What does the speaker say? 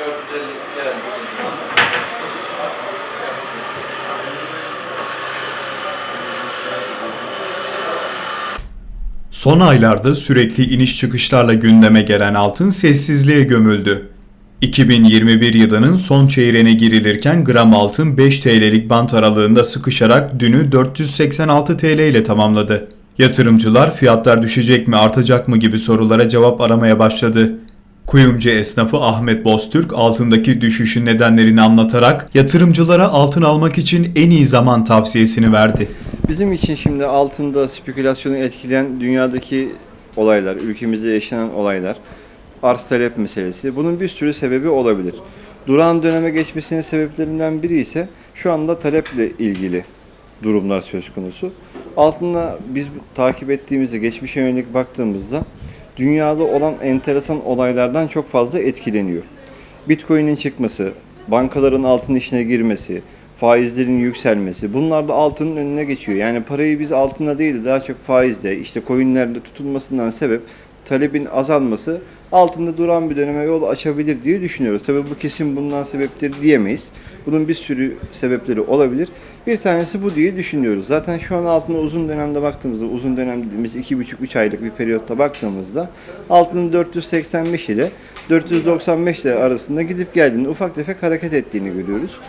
450 TL. Son aylarda sürekli iniş çıkışlarla gündeme gelen altın sessizliğe gömüldü. 2021 yılının son çeyreğine girilirken gram altın 5 TL'lik bant aralığında sıkışarak dünü 486 TL ile tamamladı. Yatırımcılar fiyatlar düşecek mi artacak mı gibi sorulara cevap aramaya başladı. Kuyumcu esnafı Ahmet Boztürk altındaki düşüşün nedenlerini anlatarak yatırımcılara altın almak için en iyi zaman tavsiyesini verdi. Bizim için şimdi altında spekülasyonu etkileyen dünyadaki olaylar, ülkemizde yaşanan olaylar, arz talep meselesi. Bunun bir sürü sebebi olabilir. Duran döneme geçmesinin sebeplerinden biri ise şu anda taleple ilgili durumlar söz konusu. Altında biz takip ettiğimizde, geçmişe yönelik baktığımızda dünyada olan enteresan olaylardan çok fazla etkileniyor. Bitcoin'in çıkması, bankaların altın işine girmesi, faizlerin yükselmesi bunlar da altının önüne geçiyor. Yani parayı biz altında değil de daha çok faizde, işte coinlerde tutulmasından sebep talebin azalması altında duran bir döneme yol açabilir diye düşünüyoruz. Tabii bu kesin bundan sebeptir diyemeyiz. Bunun bir sürü sebepleri olabilir. Bir tanesi bu diye düşünüyoruz. Zaten şu an altına uzun dönemde baktığımızda, uzun dönem dediğimiz 2,5-3 aylık bir periyotta baktığımızda altının 485 ile 495 ile arasında gidip geldiğini, ufak tefek hareket ettiğini görüyoruz.